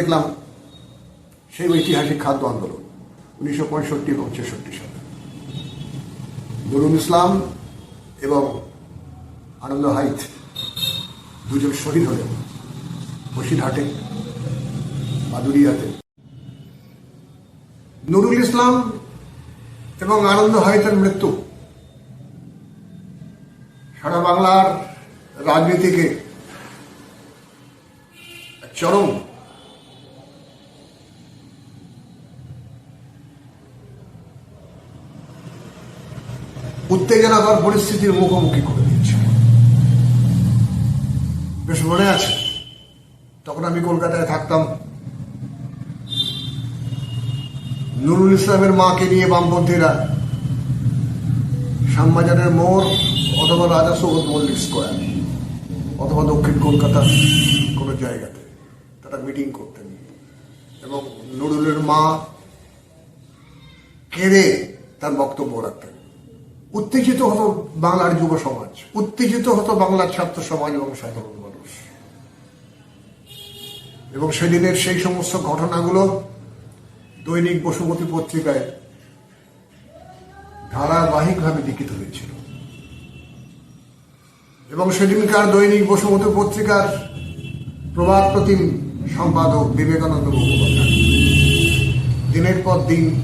দেখলাম সেই ঐতিহাসিক খাদ্য আন্দোলন, উনিশশো পঁয়ষট্টি এবং ছেষট্টি সালে। নুরুল ইসলাম এবং আনন্দ হাইত দুজন শহীদ হলেন বসিরহাটে, মাদুরিয়াতে। নুরুল ইসলাম এবং আনন্দ হাইতের মৃত্যু সারা বাংলার রাজনীতিকে চরম উত্তেজনাকর পরিস্থিতির মুখোমুখি করে দিয়েছে। বেশ মনে আছে, তখন আমি কলকাতায় থাকতাম। নুরুল ইসলামের মাকে নিয়ে বামপন্থীরা শ্যামবাজারের মোড় অথবা রাজা সৌগত মল্লিক স্কোয়ার অথবা দক্ষিণ কলকাতার কোনো জায়গাতে তারা মিটিং করতেন। এবং নুরুলের মা কেড়ে তার বক্তব্য রাখতেন। উত্তেজিত হতো বাংলার যুব সমাজ, উত্তেজিত হতো বাংলার ছাত্র সমাজ এবং সাধারণ মানুষ। এবং সেদিনের সেই সমস্ত ঘটনাগুলো দৈনিক বসুমতী পত্রিকায় ধারাবাহিকভাবে লিখিত হয়েছিল। এবং সেদিনকার দৈনিক বসুমতী পত্রিকার প্রভাত প্রতিম সম্পাদক বিবেকানন্দ মুখোপাধ্যায়। দিনের পর দিন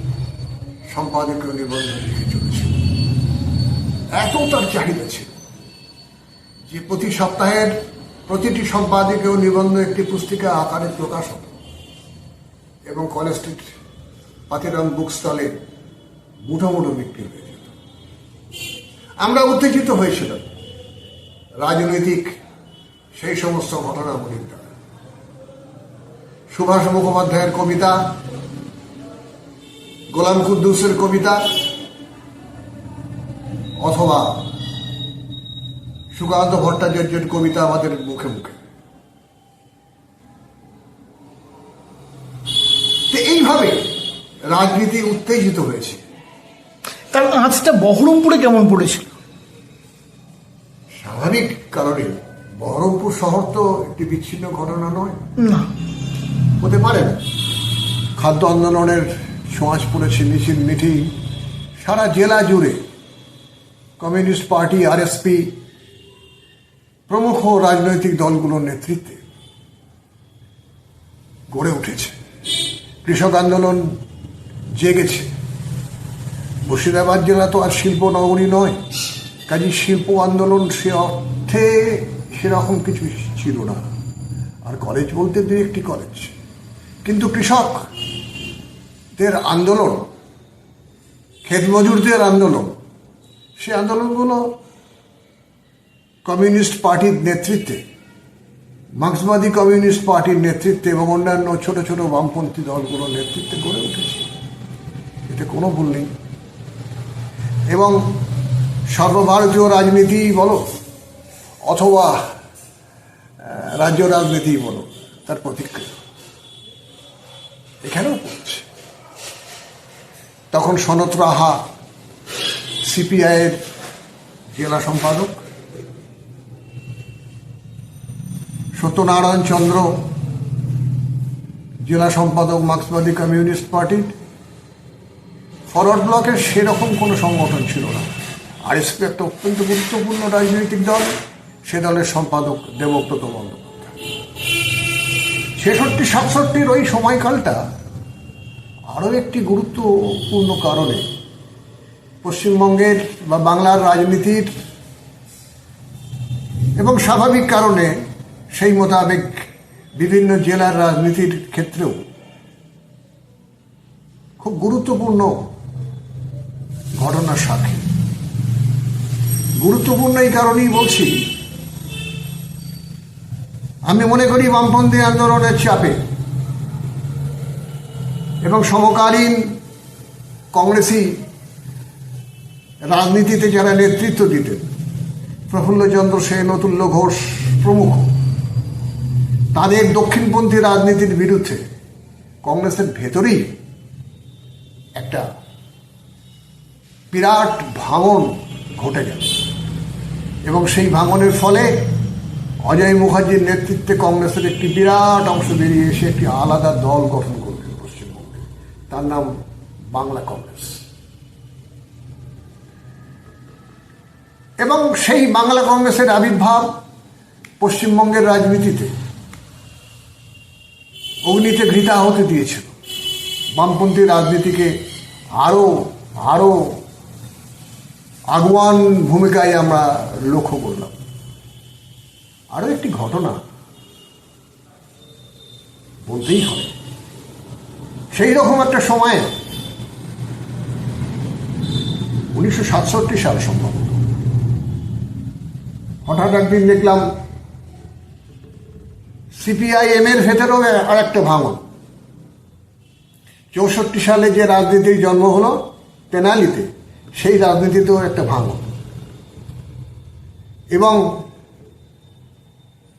সম্পাদকীয় নিবন্ধ লিখে এত তার চাহিদা ছিল যে প্রতি সপ্তাহের প্রতিটি সম্পাদকীয় নিবন্ধ একটি পুস্তিকা আকারে প্রকাশ হতো। এবং কলেজ স্ট্রিট পাতিরাম বুক স্টলে মুঠো মুঠো বিক্রি হয়ে যেত। আমরা উত্তেজিত হয়েছিলাম। রাজনৈতিক সেই সমস্ত ঘটনাবলীর দ্বারা। সুভাষ মুখোপাধ্যায়ের কবিতা, গোলাম কুদ্দুসের কবিতা অথবা সুকান্ত ভট্টাচার্যের কবিতা আমাদের মুখে মুখে। এইভাবে রাজনীতি উত্তেজিত হয়েছে। তার আঁচটা বহরমপুরে কেমন পড়েছিল? স্বাভাবিক কারণে বহরমপুর শহর তো একটি বিচ্ছিন্ন ঘটনা নয়। না। হতে পারে না। খাদ্য আন্দোলনের ছোঁয়াচ পড়েছে মিছিল মিটিং। সারা জেলা জুড়ে কমিউনিস্ট পার্টি, আরএসপি প্রমুখ রাজনৈতিক দলগুলোর নেতৃত্বে গড়ে উঠেছে। কৃষক আন্দোলন জেগেছে। মুর্শিদাবাদ জেলা তো আর শিল্প নগরী নয় কাজী শিল্প আন্দোলন সে অর্থে সেরকম কিছু ছিল না। আর কলেজ বলতে দু একটি কলেজ কিন্তু কৃষকদের আন্দোলন ক্ষেত মজুরদের আন্দোলন সে আন্দোলনগুলো কমিউনিস্ট পার্টির নেতৃত্বে, মার্ক্সবাদী কমিউনিস্ট পার্টির নেতৃত্বে এবং অন্যান্য ছোট ছোট বামপন্থী দলগুলোর নেতৃত্বে গড়ে উঠেছে। এতে কোনো ভুল নেই। এবং সর্বভারতীয় রাজনীতি বলো, অথবা রাজ্য রাজনীতি বলো, তার প্রতিক্রিয়া। এখানেও পড়ছে তখন সনত রাহা সিপিআইয়ের জেলা সম্পাদক সত্যনারায়ণ চন্দ্র, জেলা সম্পাদক মার্ক্সবাদী কমিউনিস্ট পার্টির ফরওয়ার্ড ব্লকের সেরকম কোনো সংগঠন ছিল না। আরএসপি একটা অত্যন্ত গুরুত্বপূর্ণ রাজনৈতিক দল, সে দলের সম্পাদক দেবব্রত বন্দ্যোপাধ্যায়। ছেষট্টি, সাতষট্টির ওই সময়কালটা আরও একটি গুরুত্বপূর্ণ কারণে পশ্চিমবঙ্গের বা বাংলার রাজনীতির এবং স্বাভাবিক কারণে সেই মোতাবেক বিভিন্ন জেলার রাজনীতির ক্ষেত্রেও খুব গুরুত্বপূর্ণ ঘটনার সাক্ষী গুরুত্বপূর্ণ এই কারণেই বলছি, আমি মনে করি বামপন্থী আন্দোলনের চাপে এবং সমকালীন কংগ্রেসি রাজনীতিতে যারা নেতৃত্ব দিতেন প্রফুল্লচন্দ্র সেন অতুল্য ঘোষ প্রমুখ, তাদের দক্ষিণপন্থী রাজনীতির বিরুদ্ধে কংগ্রেসের ভেতরেই একটা বিরাট ভাঙন ঘটে গেল এবং সেই ভাঙনের ফলে অজয় মুখার্জির নেতৃত্বে কংগ্রেসের একটি বিরাট অংশ বেরিয়ে এসে একটি আলাদা দল গঠন করলেন পশ্চিমবঙ্গে। তার নাম বাংলা কংগ্রেস। এবং সেই বাংলা কংগ্রেসের আবির্ভাব পশ্চিমবঙ্গের রাজনীতিতে অগ্নিতে ঘৃতা হতে দিয়েছিল। বামপন্থী রাজনীতিকে আরও আরও আগুয়ান ভূমিকায় আমরা লক্ষ্য করলাম। আরও একটি ঘটনা বলতেই হবে। সেই রকম একটা সময়ে উনিশশো সাতষট্টি সাল সম্ভবত হঠাৎ একদিন দেখলাম সিপিআইএম এর ভেতরেও আর একটা ভাঙন। চৌষট্টি সালে যে রাজনীতির জন্ম হলো, তেনালিতে, সেই রাজনীতিতেও একটা ভাঙন। এবং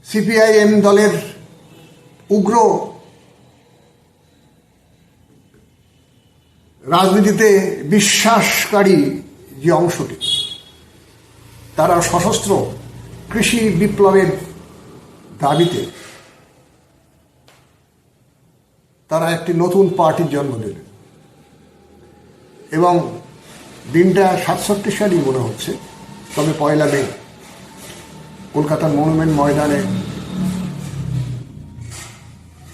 সিপিআইএম দলের উগ্র রাজনীতিতে বিশ্বাসকারী যে অংশটি, তারা সশস্ত্র কৃষি বিপ্লবের দাবিতে তারা একটি নতুন পার্টির জন্ম দিলেন এবং দিনটা সাতষট্টি সালই মনে হচ্ছে, তবে পয়লা মে, কলকাতার মনুমেন্ট ময়দানে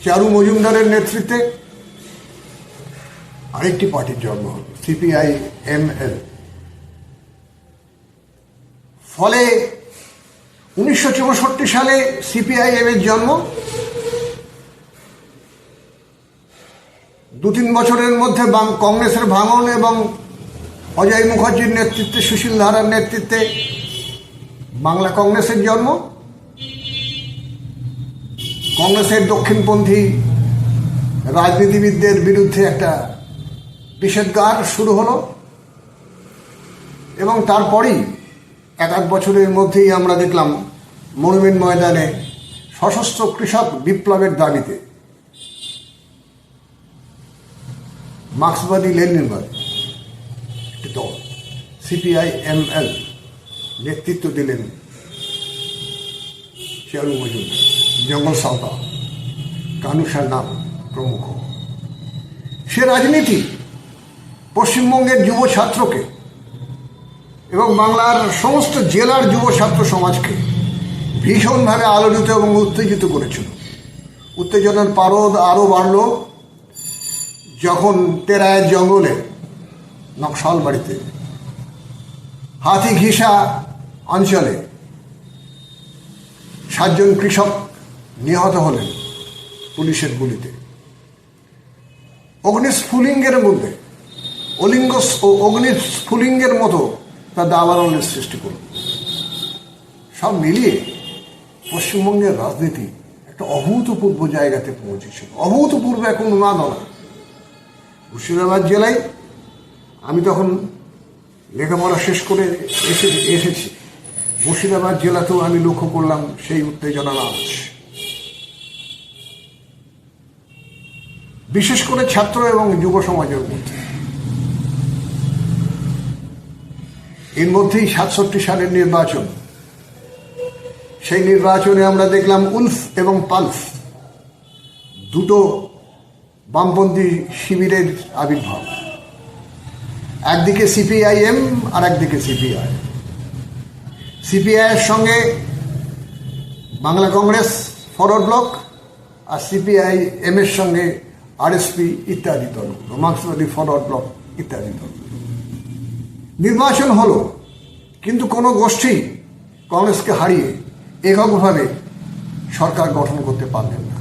চারু মজুমদারের নেতৃত্বে আরেকটি পার্টির জন্ম হল সিপিআই এম এল ফলে উনিশশো চৌষট্টি সালে সিপিআইএম এর জন্ম। দু তিন বছরের মধ্যে কংগ্রেসের ভাঙন এবং অজয় মুখার্জির নেতৃত্বে সুশীল ধারার নেতৃত্বে বাংলা কংগ্রেসের জন্ম। কংগ্রেসের দক্ষিণপন্থী রাজনীতিবিদদের বিরুদ্ধে একটা নিষেধগার শুরু হলো এবং তারপরেই এক এক বছরের মধ্যেই আমরা দেখলাম মনুমেন্ট ময়দানে সশস্ত্র কৃষক বিপ্লবের দাবিতে। মার্ক্সবাদী লেনিনবাদী একটি দল সিপিআই এম এল নেতৃত্ব দিলেন চারু মজুমদার, জঙ্গল সাঁওতা কানুসার নাম প্রমুখ। সে রাজনীতি পশ্চিমবঙ্গের যুব ছাত্রকে এবং বাংলার সমস্ত জেলার যুব ছাত্র সমাজকে ভীষণভাবে আলোড়িত এবং উত্তেজিত করেছিল। উত্তেজনার পারদ আরও বাড়ল। যখন তেরায়ের জঙ্গলে নকশাল বাড়িতে হাতি ঘিসা অঞ্চলে সাতজন কৃষক নিহত হলেন পুলিশের গুলিতে। অগ্নিস্ফুলিঙ্গের মধ্যে অলিঙ্গ ও অগ্নিস্ফুলিঙ্গের মতো তার দাবানলের সৃষ্টি করল সব মিলিয়ে পশ্চিমবঙ্গের রাজনীতি একটা অভূতপূর্ব জায়গাতে পৌঁছেছিল। অভূতপূর্ব এক উন্মাদনা মুর্শিদাবাদ জেলায় আমি তখন লেখাপড়া শেষ করে এসে এসেছি। মুর্শিদাবাদ জেলাতেও আমি লক্ষ্য করলাম সেই উত্তেজনা আজ বিশেষ করে ছাত্র এবং যুব সমাজের মধ্যে। এর মধ্যেই সাতষট্টি সালের নির্বাচন। সেই নির্বাচনে আমরা দেখলাম উলফ এবং পালফ, দুটো বামপন্থী শিবিরের আবির্ভাব। একদিকে সিপিআইএম আর একদিকে সিপিআই। সিপিআইয়ের সঙ্গে বাংলা কংগ্রেস, ফরওয়ার্ড ব্লক আর সিপিআই এম এর সঙ্গে আরএসপি ইত্যাদি দলগুলো, মার্ক্সবাদী ফরওয়ার্ড ব্লক ইত্যাদি দলগুলো। নির্বাচন হলো কিন্তু কোনো গোষ্ঠী কংগ্রেসকে হারিয়ে এককভাবে সরকার গঠন করতে পারলেন না।